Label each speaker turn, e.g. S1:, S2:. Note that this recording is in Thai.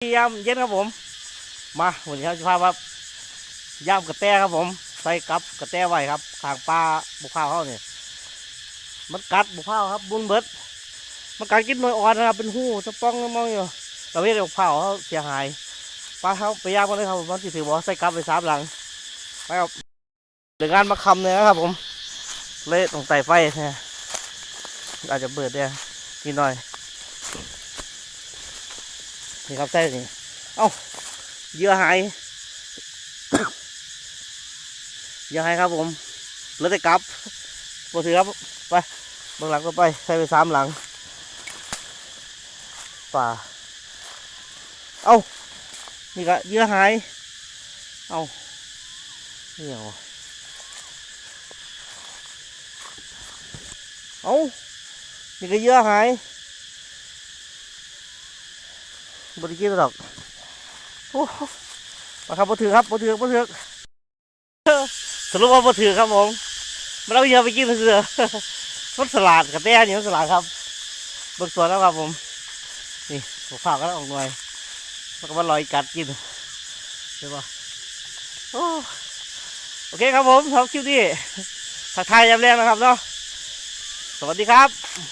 S1: ยามเย็นครับผม มาวันนี้เราจะพาว่าย่ามกระแตครับผม ใส่กับกระแตไว้ครับขางปลาบุกข้าวเขาเนี่ยมันกัดบุกข้าวครับ บุญเบิดมันกัดกินหน่วยอ่อนนะครับเป็นหูจะป้องมองอยู่เราไม่ได้บุกข้าวเขาเสียหายปลาเขาไปย่างกันเลยครับมันสิถือว่าใส่กับไปสามหลังไปครับเดี๋ยวงานมาคำเนี่ยนะครับ ผม เละตรงไต่ไฟเนี่ยอาจจะเบิดเนี่ยนิดหน่อย นี่ครับใส่นี่เอ้าเยื่อหายเยื่อหายครับผมเหลือแต่กลับปวดถือครับไปบื้องหลังก็ไปใส่ไปสามหลังป่าเอ้านี่ก็เยื่อหายเอ้านี่เหรอเอ้านี่ก็เยื่อหาย บริกินหรอกโอ้มาครับบ่ถือครับบ่ถือบ่ถือสรุปว่าบ่ถือครับผมมันเอาเยอะไปกินเสือมันสลัดกับแต้นี่มันสลัดครับเบิกสวนแล้วครับผม นี่ผมฝากกันออกหน่อยมันก็มาลอยกัดกินใช่ปะโอ้โอเคครับผมสำหรับคลิปนี้ทักทายยามแรงนะครับเนาะสวัสดีครับ